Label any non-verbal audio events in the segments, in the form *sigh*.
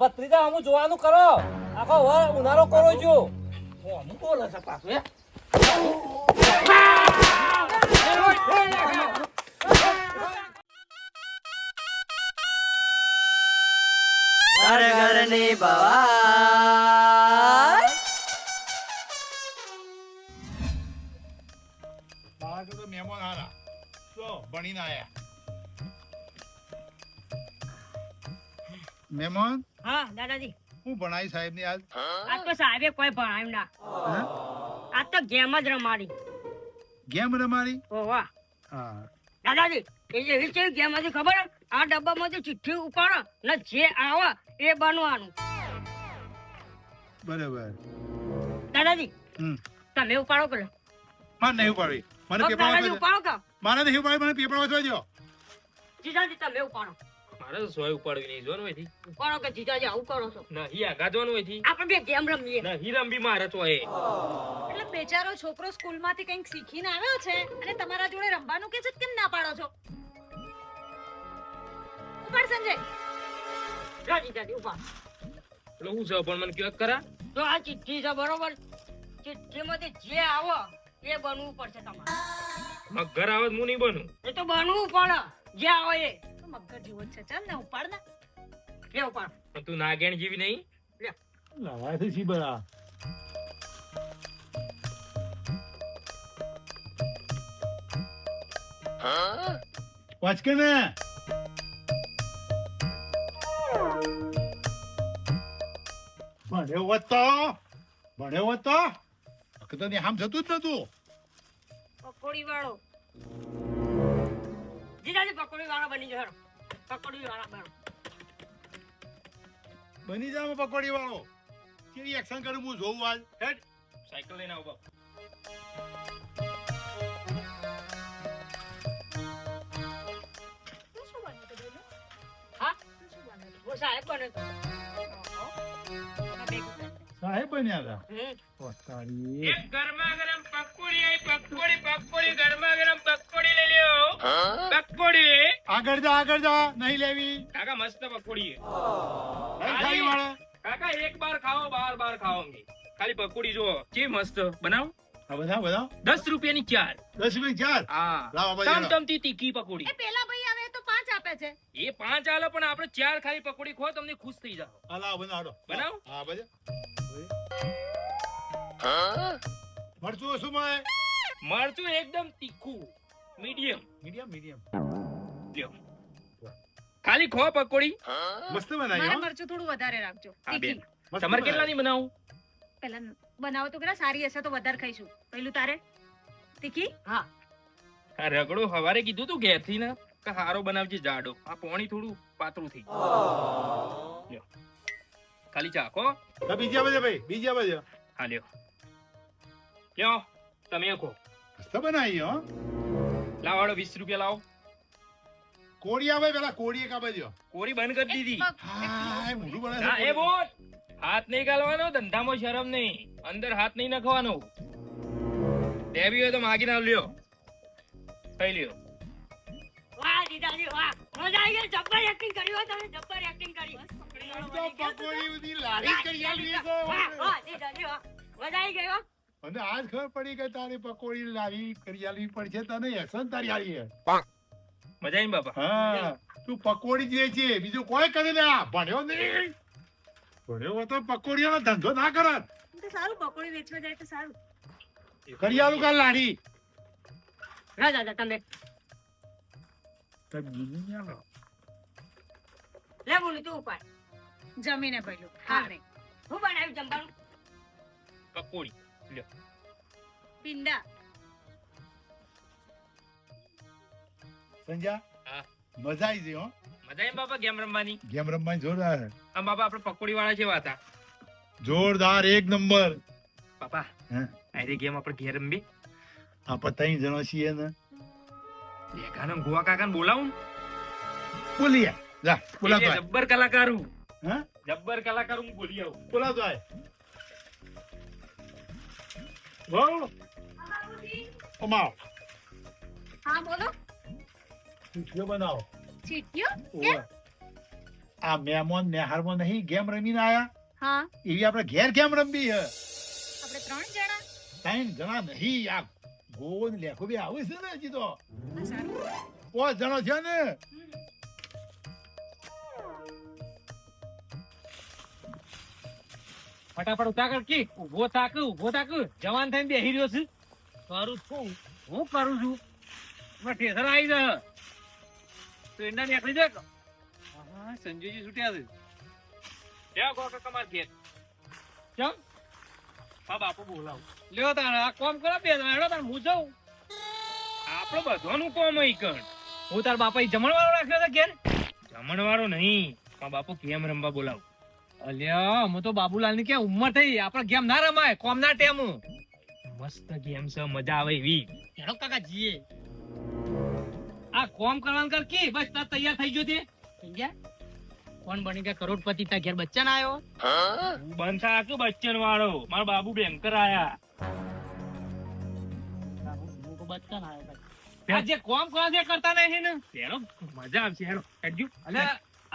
ભત્રીજા અમુ જોવાનું કરો. આખો વર ઉનાળો કરો છું. અમુક બોલે છે પાછું હે? ઘર ઘરની તો મહેમાન હારા. તો ભણીને આયા? મહેમાન? હા દાદાજી. હું ભણાઈ સાહેબની આજ આજ તો સાહેબે કોઈ ભણાવ્યું ના. આજ તો ગેમ જ રમાડી. ગેમ રમાડી? ઓ વાહ. હા. દાદાજી એ જે વિશે ગેમ હતી ખબર? આ ડબ્બામાંથી ચિઠ્ઠી ઉપાડો ને જે આવે એ બનવાનું. બરાબર. દાદાજી તમે ઉપાડો કે મારે નહીં ઉપાડવી. મને પેપર ઉપાડો મારે નહીં ઉપાડવી મને પેપર વાંચવા દો જીજાજી તમે ઉપાડો. મારે સોય ઉપાડવી નહીં જોવાનું હોયથી ઉપાડો કે જીજાજી આવું કરો છો? નહીં આગા જોવાનું હોયથી આપણે બે ગેમ રમીએ. નહીં રમવી મારે તો એ એટલે બેચારો છોકરો સ્કૂલમાંથી કંઈક શીખીને આવ્યો છે અને તમારા જોડે રમવાનું કે છે કેમ ના પાડો છો? ઉપાડ સંજય. જા જીજાજી ઉપાડ એટલે હું છે પણ મને કયો કરા. તો આ ચિઠ્ઠી છે બરોબર? ચિઠ્ઠીમાંથી જે આવો એ બનવું પડશે તમારે. ઘર આવે હું નહીં બનું. એ તો બનવું પડે જે આવે એ. મગર જેવો છે. ચાલ ને ઉપાડ ને. લે ઉપાડ. પણ તું નાગેણ જેવી નહીં. લાવાથી છી બરા. વાંચ કે ને. ભણ્યો હોત તો ભણ્યો હોત તો તો ને આમ જતું જ નતું. પકોડી વાળો જીજાજી પકોડી વાળો બની જવાનો પકોડી વાળા બનો. બની જાવ પકોડી વાળો. કેવી એક્શન કરું હું જોઉં આજ હેડ. સાયકલ લઈને આવો બાપ. સાહેબ બન્યા હતા? એક ગરમા ગરમ પકોડી પકોડી પકોડી ગરમા ગરમ પકોડી લઈ લ્યો. આગળ જા આગળ જા. નહીં લેવી. કાકા મસ્ત પકોડી ખાઈ નહીં કાકા એક બાર ખાઓ બાર બાર ખાઓ ખાલી પકોડી જો કે મસ્ત. બનાવ. હા બધા બધા દસ રૂપિયાની ચાર. દસ રૂપિયાની ચાર? હા. લાવો બાજુ લાવો. તમતમતી તીખી પકોડી. એ પેલા ભાઈ આવે તો પાંચ આપે છે. એ પાંચ આલે પણ આપણે ચાર ખાલી પકોડી ખો તમને ખુશ થઈ જાઓ. હા લાવો બનાવો બનાવો? હા બધા મરચું શું મળે મરચું એકદમ તીખું. મીડિયમ. Medium medium. લ્યો ખાલી ખો પકોડી. મસ્ત મારે મરચું થોડું વધારે રાખજો. હા. તીખી. તમારે કેટલાની બનાવું? પેલા બનાવો તો કેટલા સારી હશે તો વધારે ખાઈશું. પેલું તારે. તીખી? આ રગડો હવારે કીધું તું ઘેરથી ને કે હારો બનાવજે જાડો. આ પોણી થોડું પાતળું થઈ ખાલી ચાખો કો બીજા બધે ભાઈ બીજા બધે હા લ્યો. લ્યો તમે ખો મસ્ત બનાવી હો. લાવાડો વીસ રૂપિયા લાવો. કોળી આવે પેલા કોળી કાપે જો કોરી બંધ કરી દીધી. હા એ મોઢું બને ના એ બોલ. હાથ નહીં ગાલવાનો ધંધામાં શરમ નહીં. અંદર હાથ નહીં નખવાનો. દેવી હોય તો માગી ના લ્યો. થઈ લ્યો. વાહ જીજાજી વાહ. મજા આવી ગઈ. જબ્બર એક્ટિંગ કરી હો તમે જબ્બર એક્ટિંગ કરી. પકોડી બધી લારી કરી આલી વાહ વાહ જીજાજી વાહ. મજા આવી ગઈ હો. અને આજ ખબર પડી કે તારી પકોડી લારી કરી આલવી પડશે તને એસન તારી આલી મજા આવી બાપા? હા. તું પકોડી જ છે બીજું કોઈ કરે ને ભણ્યો નહીં. ભણ્યો તો પકોડીઓનો ધંધો ના કરત. તો સારું પકોડી વેચવા જાય તો સારું. કરી કાલ લારી ના દાદા તમે. લે. બોલું તું ઉપાડ. જમીને પેલું હા. હા. હું બનાવ્યું જમવાનું? પકોડી. પિંડા સંજા? મજા આવી ગઈ હો. મજા આવી બાપા ગેમ રમવાની? ગેમ રમવાની જોરદાર આમ બાપા આપણે પકોડી વાળા જેવા હતા. જોરદાર એક નંબર. બાપા હે? આઈ ગેમ આપણે ઘેર રમવી આપણે ત્રણ જણા છીએ ને. લેખાનો ગોવા કાકાને બોલાવું? બોલીએ. જા બોલા તો જબ્બર કલાકાર. હું? હા જબ્બર કલાકાર હું બોલી આવું. બોલા તો આય. બોલ. અમાવ હા બોલો. ચીઠીઓ બનાવો. ચીટીઓ આ મહેમાન નેહારમાં નહીં ગેમ રમીને આયા? હા. એવી આપણે ઘેર કેમ રમવી હે આપણે ત્રણ જણા? ત્રણ જણા નહીં આ ગોવો લેખો બી આવે છે ને હજી તો. પાંચ જણા છે ને? ફટાફટ ઉતાકળ કી. ઊભો થાક ઊભો થાક. જવાન થઈને બેહી રહ્યો છે. કરું છું. હું કરું છું? ઠેસર આવી જાય એના નીકળી જાય હા સંજયજી છૂટ્યા છે. કાકા ઘેર? હા બાપુ બોલાવો. લ્યો તાણ આ કોમ કરો બે હેડો તાણ હું જાઉં. આપણો બધાનું કોમ અહીં કણ. હું તાર બાપા જમણવાળો રાખ્યો છે ઘેર? જમણવારો નહીં મારા બાપુ કેમ રમવા બોલાવ? અલ્યા હું તો બાબુલાલની ક્યાં ઉંમર થઈ? આપણે ગેમ ના રમાય કોમ ના ટેમ. મસ્ત ગેમ છે મજા આવે એવી. હેડો કાકા જીએ આ કોમ કરવાનું કર કી? બસ તા તૈયાર થઈ ગયો તે સમજ્યા કોણ બની ગયા? કરોડપતિ તા ઘેર બચ્ચન આવ્યો હું? બનતા કે બચ્ચન વાળો? મારા બાબુ બેંકર આયા. બચ્ચન આવ્યો જે કોમ કરો તે કરતા નહીં ને? હેરો મજા આવશે હેરો હેડજો. અલે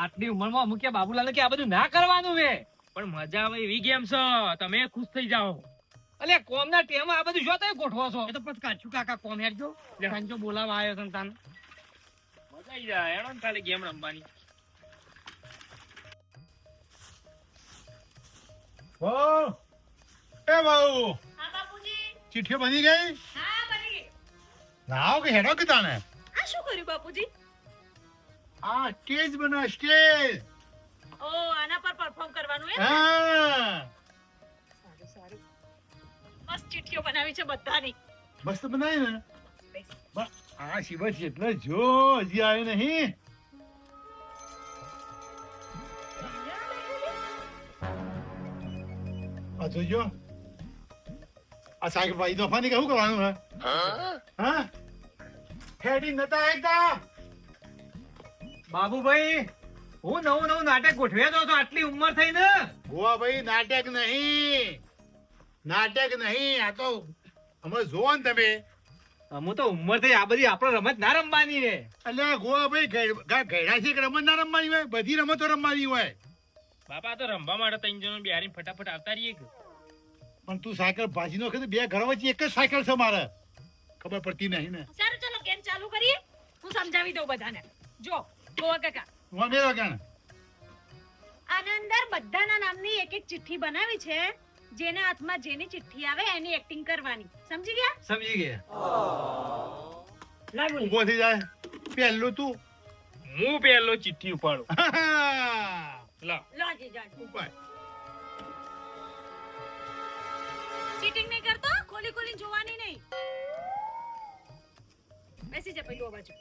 આટલી ઉંમરમાં અમુક કે બાબુલાલ કે આ બધું ના કરવાનું વે પણ મજા આવે એવી ગેમ છે. તમે ખુશ થઈ જાઓ. અલે કોમ ના ટેમ આ બધું જો તમે ગોઠવો છો. એ તો પછી કાચું કાકા કોમ હેડજો. બોલાવા આવ્યો તાન. મજા જાય હેડો ખાલી ગેમ રમવાની ઓ એ બાઉ હા બાપુજી ચીઠીઓ બની ગઈ હા બની ગઈ લાવો કે હેડો કે તાને આ શું કર્યું બાપુજી આ સ્ટેજ બના સ્ટેજ ઓ આના પર પરફોર્મ કરવાનું હે હા સારું સારું મસ્ત ચીઠીઓ બનાવી છે બધાની. મસ્ત બનાવી ને. બ- આ શિવાજી એટલે જો હજી આવ્યો નહીં. આ જોજો. આ શાકભાજી દોફાની કે શું કરવાનું હે? હા? હેડી નતા એકતા બાબુભાઈ હું નવું નવું નાટક ગોઠવ્યા તો આટલી ઉંમર થઈ ને ગોવા ભાઈ નાટક નહીં. નાટક નહીં આ તો હમણાં જોવો ને તમે. હું તો ઉંમર થઈ આ બધી આપણે રમત ના રમવાની રે એટલે ગોવા ભાઈ ગયડા છે રમત ના રમવાની હોય બધી રમતો રમવાની હોય. બાપા તો રમવા માટે ત્રણ જણ બિહારી ફટાફટ આવતા રહીએ પણ તું સાયકલ ભાજી નો બે ઘર વચ્ચે એક જ સાયકલ છે મારે. ખબર પડતી નહીં ને. સારું ચલો ગેમ ચાલુ કરીએ. હું સમજાવી દઉં બધાને. જો ગોવા કાકા. હું બે વાગ્યા આના અંદર બધાના નામની એક એક ચિઠ્ઠી બનાવી છે. જેના હાથમાં જેની ચિઠ્ઠી આવે એની એક્ટિંગ કરવાની. સમજી ગયા? સમજી ગયા. લાગુ ઊભો થઈ જાય. પહેલું તું. હું પહેલો ચિઠ્ઠી ઉપાડું. લો લો જીજા. ઉપાડ. ચીટિંગ નહીં કરતો? ખોલી ખોલી જોવાની નહીં. બેસી જા પેલું બાજુ.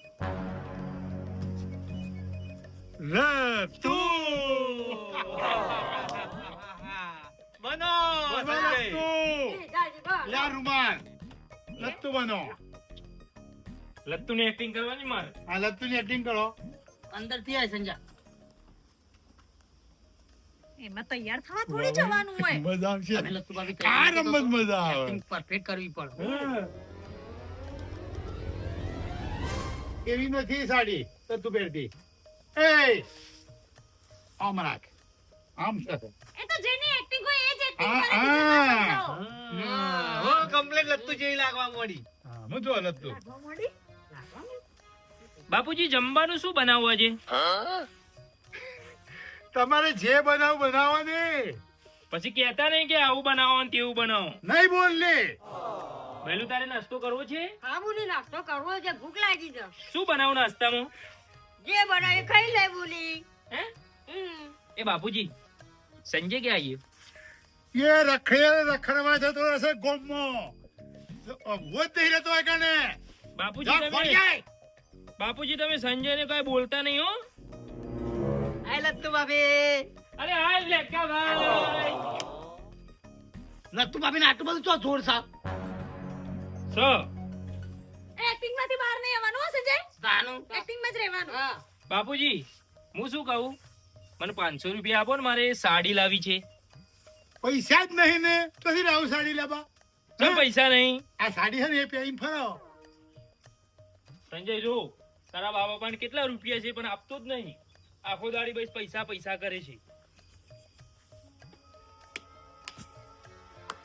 રતું *laughs* બનો. લ્યા રૂમાલ લત્તુ બનો લત્તુ ની એક્ટિંગ કરવાની મારે આ લત્તુ ની એક્ટિંગ કરો અંદરથી આય સંજા એમાં તૈયાર થવા થોડી જવાનું હોય મજા આવશે તમે લત્તુ ભાભી આ રમત મજા આવે પરફેક્ટ કરવી પડે એવી નથી સાડી તો તું પહેરતી એ આમ રાખ આમ છે એ તો જેની એક્ટિંગ હોય હો કમ્પ્લેટ લત્તુ જેવી લાગવા મળી. હા, હું જો લત્તુ બાપુજી જમવાનું શું બનાવવું આજે? તમારે જે બનાવ બનાવો ને પછી કહેતા નહીં કે આવું બનાવો ને તેવું બનાવો. નહીં બોલ લે. પહેલું તારે નાસ્તો કરવો છે? હા બોલી નાસ્તો કરવો છે ભૂખ લાગી છે. શું બનાવું નાસ્તામાં? જે બનાવે ખાઈ લે બોલી. હે? એ બાપુજી સંજય ક્યાં આવ્યો એ રખડે રખડવા જતો રહેશે ગોમો. અભૂત નહીં રહેતો હોય કને? બાપુજી તમે બાપુજી તમે સંજય ને કઈ બોલતા નહીં હો. આય લત્તુ બાબી અરે આય લેકા ભાઈ. લત્તુ બાબી ને આટલું બધું ચો જોર સા. સ એક્ટિંગમાંથી બહાર નહીં આવવાનું સંજય. તાનું એક્ટિંગમાં જ રહેવાનું. બાપુજી હું શું કહું? મને પાંચસો રૂપિયા આપો ને મારે સાડી લાવી છે. पैसा જ નહીં ને તો થી રાવ સાડી લેવા પૈસા નહીં? આ સાડી છે ને એ પહેરીને ફરો સંજય જો તારા બાબા પણ કેટલા રૂપિયા છે પણ આપતો જ નહીં. આખો દાડી બસ પૈસા પૈસા કરે છે.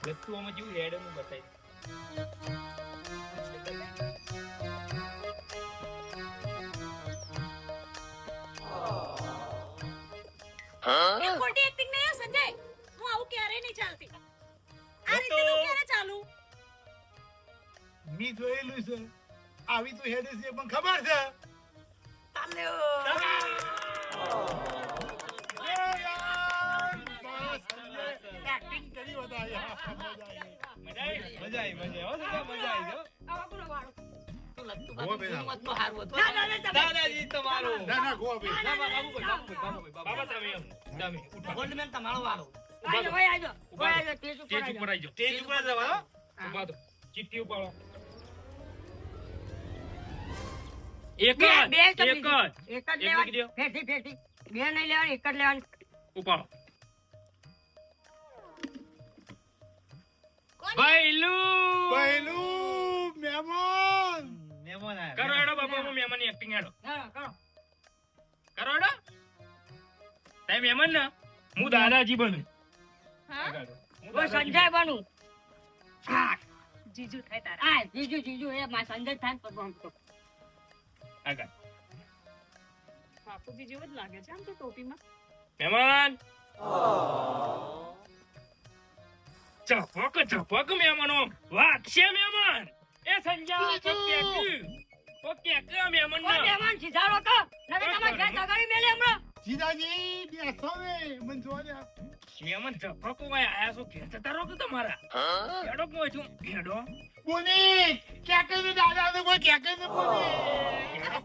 વસ્તુઓમાં જેવું હેડ હું બતાવી મી જોયેલું છે. આવી તો હેડે છે પણ ખબર છે? એ યાર, બસ, acting કરી બધા મજા આવી. મજા આવી. મજા આવી. મજા આવી વાળો? દાદાજી તમારો. ના ના ગોવા ભાઈ ના, ના, ના, બાબા તમે એમ તમે. ઉઠો. આજો, આજો. આજો, સ્ટેજ ઉપર આજો. સ્ટેજ ઉપર જવા. ચિઠ્ઠી ઉપાડો. એક જ બે જ એક જ. એક જ લેવાની. ફેરથી, ફેરથી. બે નહીં લેવાની, એક જ લેવાની. ઉપાડો. ભાઈલું પહેલું મહેમાન. કરો હેડો બાપા હું મહેમાનની એક્ટિંગ હેડો. હા, કરો. કરો હેડો. તમે મહેમાન ને? હું દાદાજી બનું. હા? હું હું સંજય બનું. હા, જીજુ થાય તારા. હા, જીજુ, જીજુ, એ માં સંજય થાય તો. આગળ. બાપુજી જેવો જ લાગે છે આમ તો ટોપીમાં. મહેમાન! ચપક ચપક મહેમાનો. વાગશે મહેમાન. એ સંજા ઓકે ઓકે કે મહેમાન ના? મહેમાન સીધાડો તો, નકર તમારે ઘેર તગાડી મેલે હમણાં. જીજાજી બેસો ને મન દે. મહેમાન ચપકો વાય આયા છો? ઘેર જતા રહો કે તમારા. હેડો કોઈ છું? હેડો બોની ક્યાંક ને દાદા તો કોઈ ક્યાંક ને બોની હેડો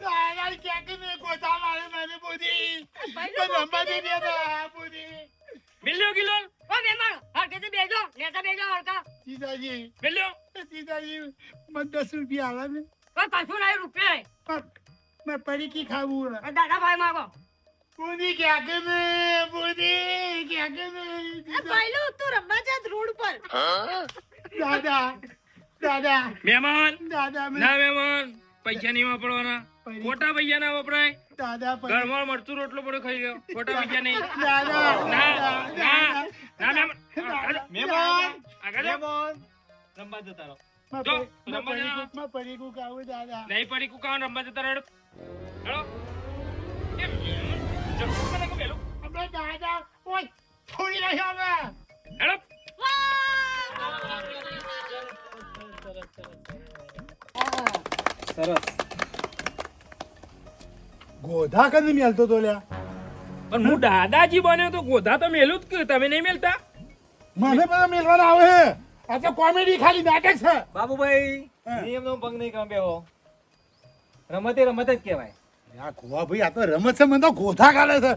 દાદા ક્યાંક ને ગોતા મારે મને બોની પણ રમવા દે દે બોની મિલ્યો ગિલો? ઓ મહેમાન, હરખેથી બેસજો, નેતા બેજો હરકા જીજાજી. મિલ્યો? જીજાજી મને દસ રૂપિયા આલા ને. કોઈ કશું રૂપિયા. મેં પરીકી ખાવું એ દાદાભાઈ માંગો. કે ક્યાંક ને બોની કે ને આ ભાઈલો તું રમવા જા રોડ પર. દાદા દાદા મહેમાન દાદા ના મહેમાન પૈસા નહીં વાપરવાના. ખોટા પૈસા ના વપરાય. દાદા પરી- ઘરમાં મરચું રોટલો પડ્યો ખાઈ ગયો. ખોટા પૈસા નહીં. દાદા ના દાદા ના ના મહેમાન મહેમાન આગળ. મહેમાન. રમવા જતા રહો. મેં જો, પરી- મેં રમવા. મેં દાદા. નહીં પડી કુકાવા રમવા જતા રડો આપણે દાદા ઓય રહ્યો હેડો સરસ. ગોધા કદી મેલતો તો લ્યા? પણ હું દાદાજી બન્યો તો ગોધા તો મેલું જ કે તમે નહીં મેલતા? મને બધા મેલવાના આવે છે. આ તો કોમેડી ખાલી નાટક છે. બાબુભાઈ. નિયમનો ભંગ નહીં કામ બેહો. રમતે રમત જ કહેવાય. આ ગોવા ભાઈ આ તો રમત છે મને તો ગોધા કાઢે છે.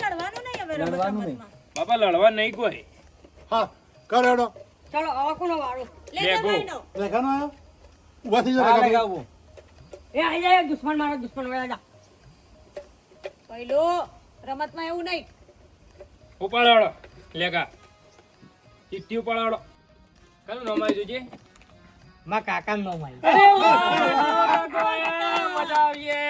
લડવાનું નહીં હવે લડવાનું નહીં. બાપા લડવા નહીં કોઈ. હા કરેડો ચલો હવે કોનો વાળો લેગો ઊભા થઈ એ આઈ જાય દુશ્મન મારો દુશ્મન વયા જા. પહેલું રમતમાં એવું નહીં. ઉપાડાડો લેગા ચિઠ્ઠી ઉપાડાડો કયું નમાઈ જોજે માં કાકા નો માઈ મજા આવીએ.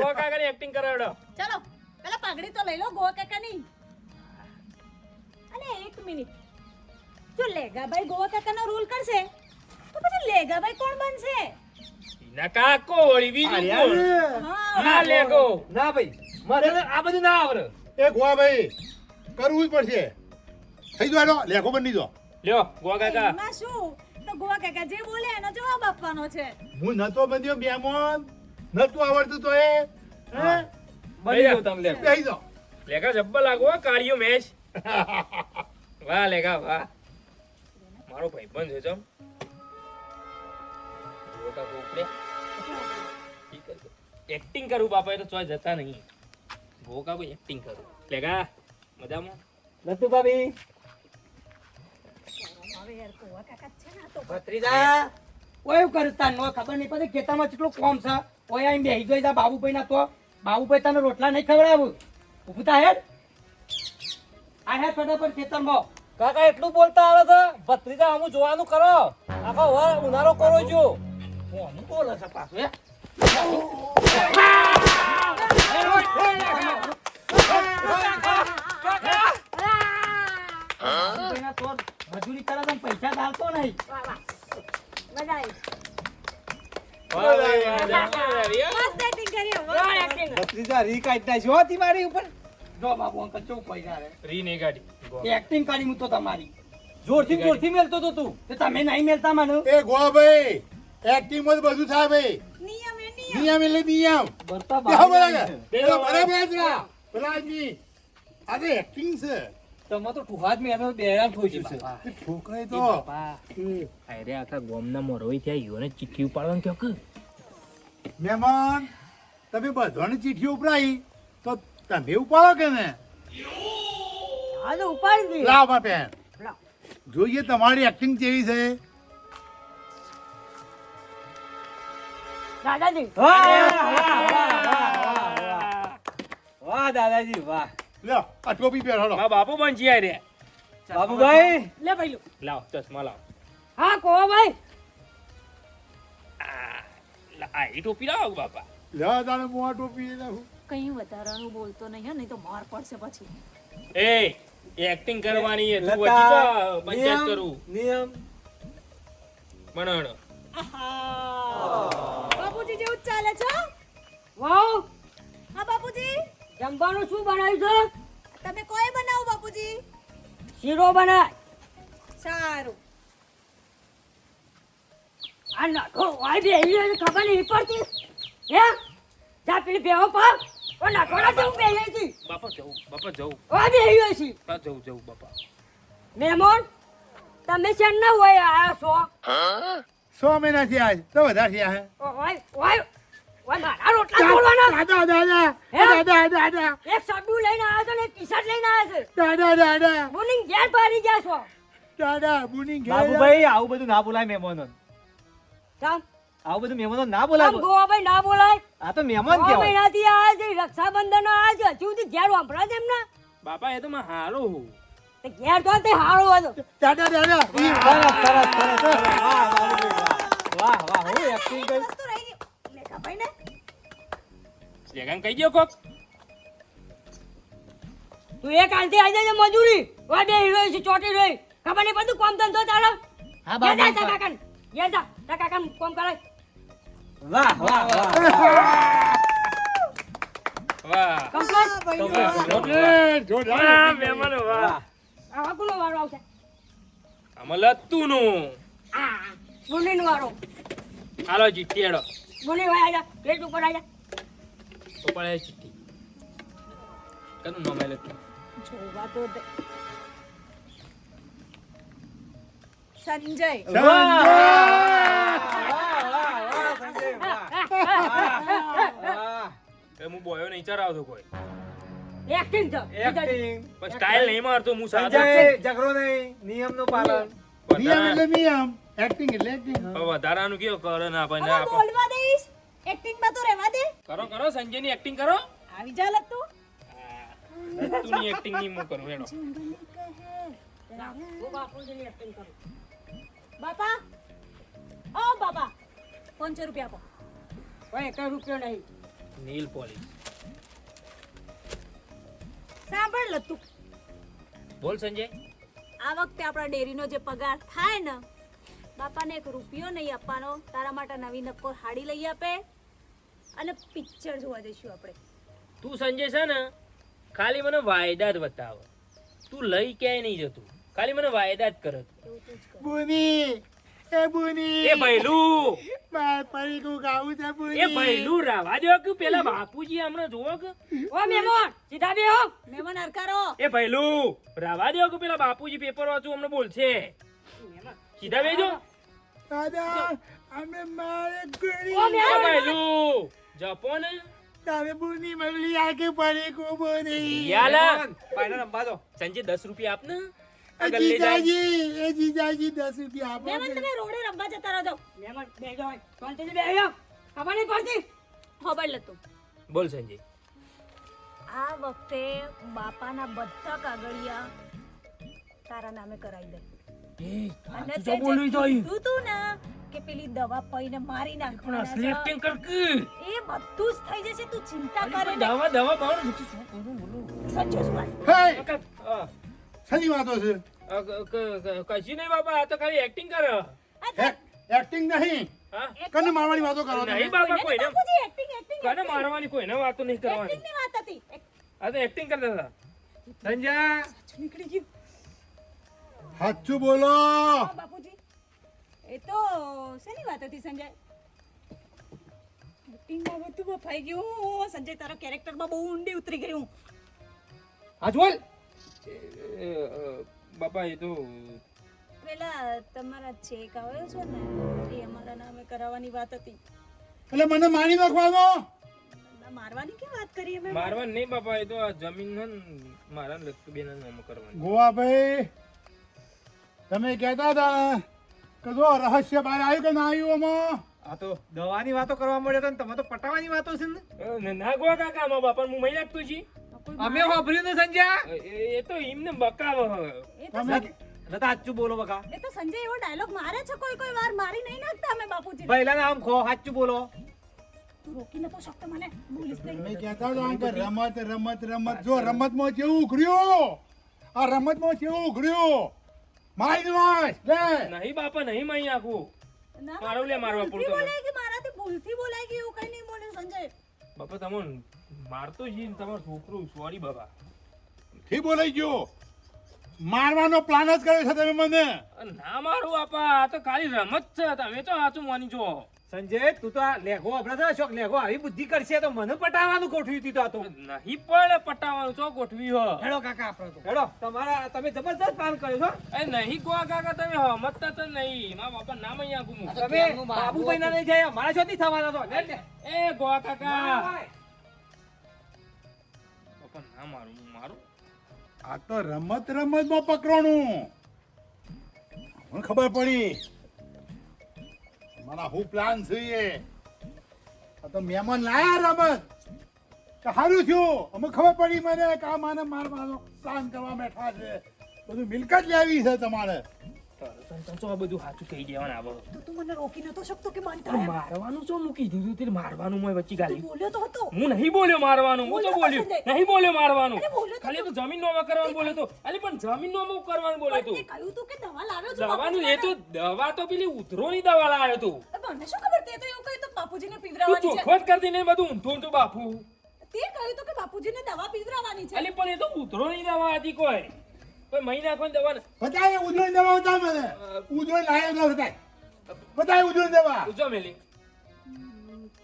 ગોકા કરી એક્ટિંગ કરાવડો. ચલો પેલા પાઘડી તો લઈ લો ગો કાકા ની અને એક મિનિટ. જો લેગાભાઈ ગોવા કાકાનો રૂલ કરશે તો પછી લેગાભાઈ કોણ બનશે? ના કાકો વળી બીજું ના લેગો. ના ભાઈ. મારે આ બધું ના આવડે. એ ગોવા ભાઈ કરવું જ પડશે. થઈ જાડો લેખો બની દો લ્યો ગોવા કાકા. એમાં શું? તો ગોવા કાકા જે બોલે એનો જવાબ આપવાનો છે. હું નતો બંધ્યો બેમોન નતું આવડતું તો એ હે? બની ગયું તમે લે બેહી જાઓ. લેગા જબ્બા લાગો હો, કાર્યો મેચ. *laughs* વાહ લેગા વાહ. મારો ભાઈબંધ છે ગોપડે એક્ટિંગ કરું બાપા એ તો ચોય જતા નહીં. ભોકા કોઈ એક્ટિંગ કરું. લેગા મજામાં? નતું ભાભી? હવે યાર ગોવા કાકા છે ને આ તો. ભત્રીજા! ઓય કરતા નો ખબર નહીં પડે ખેતરમાં કેટલું કોમ છે? ઓય આઈ બેહી જોઈ જા બાબુભાઈ ના તો. બાબુભાઈ તને રોટલા નહીં ખવડાવું? ઊભું હેડ. આ હેડ ફટાફટ ખેતરમાં. કાકા એટલું બોલતા આવે છે? ભત્રીજા જોવાનું કરો. આખો વર ઉનાળો કરો છો. હું બોલે છે પાછું હે? બાબુભાઈના તો મજૂરી કરે તો પૈસા ચાલતો નહીં. મસ્ત acting કરી હો, મસ્ત acting. ભત્રીજા રી કાઢી નાખ્યો હતી મારી ઉપર. જો બાબુ અંકલ કેવું પૈસા રે રી નહીં ગાડી એક્ટિંગ કરી હું તો તમારી જોરથી જોરથી મેલતો તો તું. તે તમે નહીં મેલતા મને. એ ગોવા ભાઈ એક્ટિંગમાં બધું થાય ભાઈ. નિયમ એ નિયમ. નિયમ એટલે નિયમ. બરતા બરાબર. બેહો બરાબર. પેલા આદમી. આ તો એક્ટિંગ છે. તમે તો ઠુહાજ મેં એનો બેરામ ઠોચ્યું છે એ તો અરે આખા ગામના મોરવાઈ થયા યુવાને ચિઠ્ઠી ઉપાડવાનું કહો કે મહેમાન તમે બધાની ચીઠી ઉપરાઈ તો તમે ઉપાડો કે ને હા તો ઉપાડી દઈએ લાવ જોઈએ તમારી એક્ટિંગ કેવી છે દાદાજી વાહ દાદાજી વાહ લ્યો આ ટોપી પહેરાડો મા બાપુ પણ જીયા રે બાબુભાઈ લે ભાઈ લાવ ચશ્મા લાવ. હા કો ભાઈ. લા, આ ઈ ટોપી લાવ બાપા. લ્યો તારે મોં આ ટોપી લાવ કઈ વધારાનું બોલતો નહીં હો, નહીં તો માર પડશે પછી. એ એક્ટિંગ કરવાની એ તું તો પંચાયત કરું. નિયમ. મનણ બાપુજી જેવું ચાલે છો વાવ હા બાપુજી. જમવાનું શું બનાવ્યું છે? તમે કોઈ બનાવો બાપુજી? શીરો બનાય. સારું. આ નાખો વાય બે એવી ખબર નહીં પડતી. હે? જા પેલી બેહો પાક ઓ નાખો ના જવું બે હતી બાપા જવું બાપા જવું. વાય બે એવી છે. બા જવું જવું બાપા. મહેમાન તમે શેન ના હોય આ સો? સો મહિના થી આજ તો વધારે થયા હે. ઓ વાય વાય મારા રોટલા તોડવાના દાદા દાદા દાદા દાદા એક સડ્ડું લઈને આવ્યો છો ને એક ટી-શર્ટ લઈને આવ્યો છે દાદા દાદા બોલિંગ ઘેર પાડી ગયા છો દાદા બુની ઘેર બાબુભાઈ આવું બધું ના બોલાય મહેમાનો કામ આવું બધું મહેમાનો ના બોલાય ગોવા ના બોલાય આ તો મહેમાન ગોવા કહેવાય નથી આવ્યા છે રક્ષાબંધન છે હજુ સુધી ઘેર વાપરા છે એમના બાપા એ તો માં હારો હું ઘેર તો તે હારો હતો દાદા દાદા સરસ સરસ સરસ સરસ. વાહ વાહ વાહ વાહ હું એક્ટિંગ કરી ભાઈ ને લેગાન કહી દો કોક તું એક હાલથી આવી જાય મજૂરી વા બે હીરો છે ચોટી રહી ખબર નહીં બધું કોમ ધંધો ચાલે હા યા જા બાબુ તા કાકાને યા જા તા કાકાને કોમ કરાય વાહ વાહ વાહ વાહ કમ્પ્લીટ એ, જોરદાર. મહેમાનો વાહ આ કોનો વારો આવશે આમાં લત્તું નું આ મુનિનો વારો હાલો ચિઠ્ઠી હેડો ભાઈ આજા પેટ ઉપર આજા. ઉપાડે ચિઠ્ઠી. કનું નામ આલે તું જોવા તો દે. સંજય. હું બોયો નહીં ચરાવતો કોઈ. એક્ટિંગ છે એક્ટિંગ પણ સ્ટાઇલ નહીં મારતો હું સાદો સંજય નહીં નિયમનું પાલન. નિયમ એટલે નિયમ. એક્ટિંગ એટલે એક્ટિંગ વધારાનું કયો કરો ના બોલવા એક્ટિંગમાં તો રહેવા દે. કરો કરો સંજયની એક્ટિંગ કરો. આવી જા લત્તુ તું ની એક્ટિંગની હું કરું એનો હું કરું. બાપા ઓ બાપા પાંચસો રૂપિયા આપો. કોઈ એક રૂપિયો નહીં. નીલ પોલિશ સાંભળ લતું બોલ સંજય. આ વખતે આપણા ડેરીનો જે પગાર થાય ને બાપાને એક રૂપિયો નહીં આપવાનો. તારા માટે નવી નક્કોર હાડી લઈ આપે. અને પિક્ચર જોવા જઈશું આપણે. તું સંજય છે ને ખાલી મને વાયદા જ બતાવ. તું લઈ ક્યાંય નહીં જતું. ખાલી મને વાયદા જ તું. કર. બુની એ બુની. એ ભૈલું. માર પરીકું ગાવું છે બુની. એ ભૈલું રાવા દો કે પેલા બાપુજી હમણાં જોવો કે? ઓ મેમોન સીધા બે હો મેમોન અરકારો એ ભૈલું રાવા દો કે પેલા બાપુજી પેપર વાંચું હમણાં બોલશે? સીધા બેજો દાદા અમે મારે ગણી જપો ને. તારે બુની મળી આકે પરીકું બુની યાલા ફાઇનલ રમવા દો. સંજય દસ રૂપિયા આપ ને. એ આ ગલ્લે જાય. જીજાજી એ જીજાજી દસ રૂપિયા આપો મહેમાન તમે રોડે રમવા જતા રહો મેમોન બે જો શાંતિથી બે જો. ખબર નહીં પડતી? ખબર લતું બોલ સંજય. આ વખતે બાપાના બધા કાગળિયા તારા નામે કરાવી દે. અને જો બોલવી જે તો તું ને કે પેલી દવા પૈને મારી પણ અસલી એક્ટિંગ કર એ બધું જ થઈ જશે તું ચિંતા કરે દવા દવા શું બોલો. હે! વાતો છે? કશી નહીં બાપા આ તો ખાલી એક્ટિંગ કરે. એક્ટિંગ નહીં. હા? કને મારવાની વાતો કરો નહીં કોને acting. મારવાની કોઈને વાતો નહીં કરવાની. Acting ની વાત હતી. આ તો એક્ટિંગ કરતા હતા. સંજય! નીકળી ગયું. સાચું બોલો. બાપુજી. એ તો શેની વાત હતી સંજય? એક્ટિંગમાં બધું બફાઈ ગયું. સંજય તારા કેરેક્ટરમાં બહુ ઊંડી ઉતરી ગયું હા. બોલ. બાપા એ તો પેલા તમારા ચેક આવ્યો છે ને એ અમારા નામે કરાવવાની વાત હતી. એટલે મને માની નાખવાનો? મારવાની કે વાત કરી અમે મારવા નહીં બાપા એ તો આ જમીન છે મારા લક્ષ્મીબેન બેન નામ કરવાની. ગોવાભાઈ તમે કહેતા હતા ને કે જો રહસ્ય બહાર આવ્યું કે ના આવ્યું આમાં? આ તો દવાની વાતો કરવા મળ્યો તો તમે તો પટાવાની વાતો છે ને? ના ગો કાકા મા બાપા હું મહિલા તું છી અમે હોભર્યું ને સંજય? એ તો એમને બકાવ તમે સાચું બોલો બકા. એ તો સંજય એવો ડાયલોગ મારે છે કોઈ કોઈ વાર? મારી નહીં નાખતા અમે બાપુજી પહેલા આમ ખો સાચું બોલો. રોકી નતો શકતો મને. બોલીશ નહીં. તમે કહેતા રમત રમત રમત. જો રમતમાં કેવું ઉઘર્યું? આ રમતમાં કેવું ઉઘર્યું? મારી નાખ લે. નહીં બાપા નહીં મહી આખું. મારો લે મારવા પૂરતો બોલાય કે મારાથી ભૂલથી બોલાય કે એવું કઈ નહીં બોલે સંજય. બાપા તમને મારતો જી ને તમારો છોકરો સોરી બાપા. થી બોલાઈ ગયો? મારવાનો પ્લાન જ કર્યો છે તમે મને. ના મારું બાપા આ તો ખાલી રમત છે તમે તો સાચું માની જો સંજય તું તો આ લેઘો આપણે તો શોખ લેઘો આવી બુદ્ધિ કરશે તો મને પટાવવાનું ગોઠવ્યું હતું તો આ તો. નહીં પણ પટાવાનું છો ગોઠવી હો? હેડો કાકા આપણે તો. હેડો તમારા તમે જબરજસ્ત પ્લાન કર્યો છો? એ નહીં ગોવા કાકા તમે હમતતા તો નહીં. મારા બાપા નામ અહીંયા આપું તમે બાબુભાઈ ના નહીં જાય મારા શોથી થવાના તો. એ ગોવા કાકા. બાપા ના મારું હું મારું? આ તો રમત રમતમાં પકડવાનું. મને ખબર પડી. મારા હું પ્લાન છે આ તો મહેમાન લાયા રમત કે સારું થયું. અમે ખબર પડી મને કે આ માને મારો પ્લાન કરવા બેઠા છે. બધું મિલકત લેવી છે તમારે. તો આ બધું સાચું કહી દેવાનું આવે તું મને રોકી નતો શકતો કે મન મારવાનું શું મૂકી દીધું? તે મારવાનું મોય વચ્ચે ગાલી બોલ્યો. તો હતો હું નહીં બોલ્યો મારવાનું હું તો. બોલ્યો તો બોલ્યો સંજય. નહીં બોલ્યો મારવાનું અરે બોલ્યો તો. ખાલી તો જમીન નો કરવાનું બોલ્યો તો. અલી પણ જમીન નો કરવાનું બોલ્યો તો. કહ્યું તું કે દવા લાવ્યો છું દવાનું એ તો બાપુજી દવા તો. પેલી ઉધરોની દવા લાવ્યો તો. મને શું ખબર તે. તો એવું કહ્યું તો બાપુજીને તું પીવરાવવાની છે ચોખવટ કરતી નહીં બધું ઊંધું ઊંધું બાપુ તે કહ્યું તો કે બાપુજીને દવા પીવરાવવાની છે? અલી પણ એ તો ઉધરોની દવા હતી કોઈ. કોઈ મહી નાખવાની દવા ન- બતાય ઉજળી દવા બતાય મને. ઉજળી લાયો ના બતાય. બતાય ઉજળી દવા. ઉજો મેલી.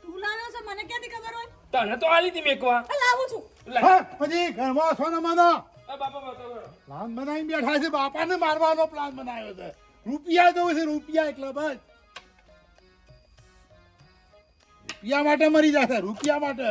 તું લાવ્યો છે મને ક્યાંથી ખબર હોય? તને તો આલી દી મેકવા. લાવું છું. હા પછી ઘરમાં સોના માનો બાપા બતાવો પ્લાન બનાવી બેઠા છે બાપાને મારવાનો પ્લાન બનાવ્યો છે. રૂપિયા દઉં છે રૂપિયા એટલે બસ. રૂપિયા માટે મરી જશે રૂપિયા માટે.